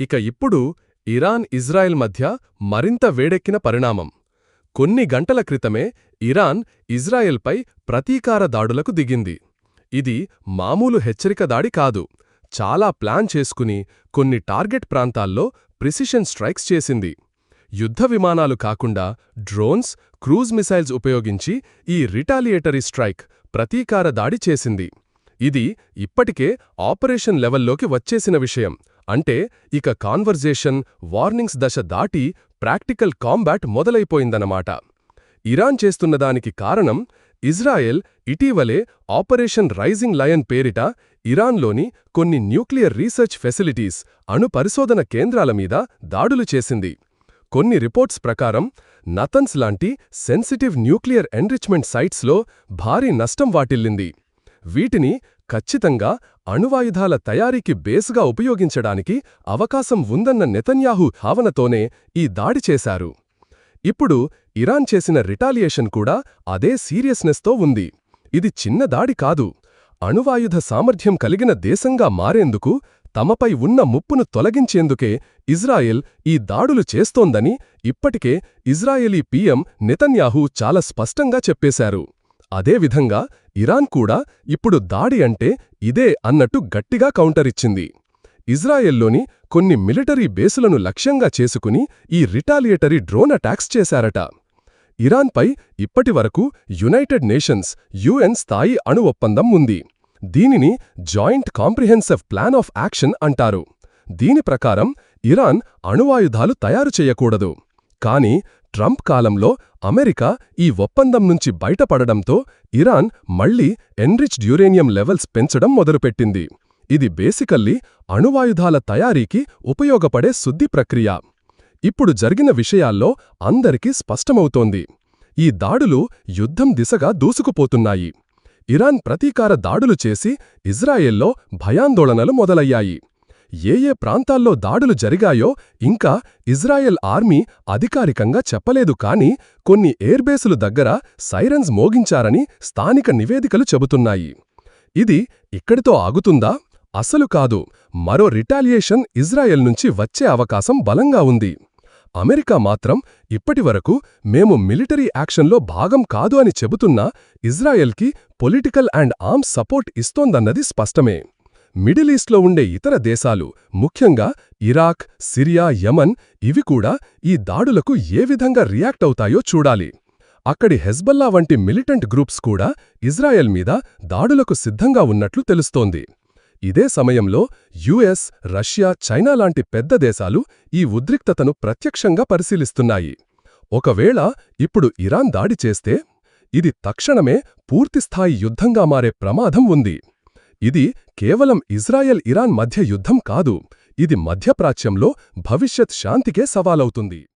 ఇక ఇప్పుడు Iran Israel మధ్య మరింత వేడెక్కిన పరిణామం. కొన్ని గంటల క్రితమే ఇరాన్ ఇజ్రాయెల్పై ప్రతీకార దాడులకు దిగింది. ఇది మామూలు హెచ్చరిక దాడి కాదు. చాలా ప్లాన్ చేసుకుని కొన్ని టార్గెట్ ప్రాంతాల్లో ప్రిసిషన్ స్ట్రైక్స్ చేసింది. యుద్ధ విమానాలు కాకుండా డ్రోన్స్ క్రూజ్ మిసైల్స్ ఉపయోగించి ఈ రిటాలియేటరీ స్ట్రైక్ ప్రతీకార దాడి చేసింది. ఇది ఇప్పటికే ఆపరేషన్ లెవెల్లోకి వచ్చేసిన విషయం. అంటే ఇక కాన్వర్జేషన్ వార్నింగ్స్ దశ దాటి ప్రాక్టికల్ కాంబాట్ మొదలైపోయిందన్నమాట. ఇరాన్ చేస్తున్నదానికి కారణం ఇజ్రాయెల్ ఇటీవలే ఆపరేషన్ రైజింగ్ లయన్ పేరిట ఇరాన్లోని కొన్ని న్యూక్లియర్ రీసెర్చ్ ఫెసిలిటీస్ అణు పరిశోధన కేంద్రాల మీద దాడులు చేసింది. కొన్ని రిపోర్ట్స్ ప్రకారం నతన్స్ లాంటి సెన్సిటివ్ న్యూక్లియర్ ఎన్రిచ్మెంట్ సైట్స్లో భారీ నష్టం వాటిల్లింది. వీటిని ఖచ్చితంగా అణువాయుధాల తయారీకి బేస్గా ఉపయోగించడానికి అవకాశం ఉందన్న నెతన్యాహు భావనతోనే ఈ దాడి చేశారు. ఇప్పుడు ఇరాన్ చేసిన రిటాలియేషన్ కూడా అదే సీరియస్నెస్తో ఉంది. ఇది చిన్న దాడి కాదు. అణువాయుధ సామర్థ్యం కలిగిన దేశంగా మారేందుకు తమపై ఉన్న ముప్పును తొలగించేందుకే ఇజ్రాయెల్ ఈ దాడులు చేస్తోందని ఇప్పటికే ఇజ్రాయెలీ పీఎం నెతన్యాహు చాలా స్పష్టంగా చెప్పేశారు. అదేవిధంగా ఇరాన్ కూడా ఇప్పుడు దాడి అంటే ఇదే అన్నట్టు గట్టిగా కౌంటరిచ్చింది ఇజ్రాయెల్లోని కొన్ని మిలిటరీ బేసులను లక్ష్యంగా చేసుకుని ఈ రిటాలియేటరీ డ్రోన్ అటాక్స్ చేశారట. ఇరాన్పై ఇప్పటివరకు యునైటెడ్ నేషన్స్ యుఎన్ స్థాయి అణు ఒప్పందం ఉంది. దీనిని joint comprehensive plan of action అంటారు. దీని ప్రకారం ఇరాన్ అణువాయుధాలు తయారు చేయకూడదు. కాని ట్రంప్ కాలంలో అమెరికా ఈ ఒప్పందం నుంచి బయటపడడంతో ఇరాన్ మళ్ళీ ఎన్రిచ్డ్ యురేనియం లెవెల్స్ పెంచడం మొదలుపెట్టింది. ఇది బేసికల్లీ అణువాయుధాల తయారీకి ఉపయోగపడే శుద్ధి ప్రక్రియ. ఇప్పుడు జరిగిన విషయాల్లో అందరికీ స్పష్టమవుతోంది. ఈ దాడులు యుద్ధం దిశగా దూసుకుపోతున్నాయి. ఇరాన్ ప్రతీకార దాడులు చేసి ఇజ్రాయెల్లో భయాందోళనలు మొదలయ్యాయి. ఏ ఏ ప్రాంతాల్లో దాడులు జరిగాయో ఇంకా ఇజ్రాయెల్ ఆర్మీ అధికారికంగా చెప్పలేదు కానీ కొన్ని ఎయిర్బేసులు దగ్గర సైరన్స్ మోగించారని స్థానిక నివేదికలు చెబుతున్నాయి. ఇది ఇక్కడితో ఆగుతుందా? అసలు కాదు. మరో రిటాలియేషన్ ఇజ్రాయెల్ నుంచి వచ్చే అవకాశం బలంగా ఉంది. అమెరికా మాత్రం ఇప్పటివరకు మేము మిలిటరీ యాక్షన్లో భాగం కాదు అని చెబుతున్నా ఇజ్రాయెల్కి పొలిటికల్ అండ్ ఆర్మ్స్ సపోర్ట్ ఇస్తోందన్నది స్పష్టమే. మిడిల్ ఈస్ట్లో ఉండే ఇతర దేశాలు ముఖ్యంగా ఇరాక్ సిరియా యమన్ ఇవి కూడా ఈ దాడులకు ఏ విధంగా రియాక్ట్ అవుతాయో చూడాలి. అక్కడి హెజ్బల్లా వంటి మిలిటెంట్ గ్రూప్స్ కూడా ఇజ్రాయెల్ మీద దాడులకు సిద్ధంగా ఉన్నట్లు తెలుస్తోంది. ఇదే సమయంలో యుఎస్ రష్యా చైనా లాంటి పెద్ద దేశాలు ఈ ఉద్రిక్తతను ప్రత్యక్షంగా పరిశీలిస్తున్నాయి. ఒకవేళ ఇప్పుడు ఇరాన్ దాడి చేస్తే ఇది తక్షణమే పూర్తిస్థాయి యుద్ధంగా మారే ప్రమాదం ఉంది. ఇది కేవలం ఇజ్రాయెల్ ఇరాన్ మధ్య యుద్ధం కాదు ఇది మధ్యప్రాచ్యంలో భవిష్యత్ శాంతికే సవాలవుతుంది.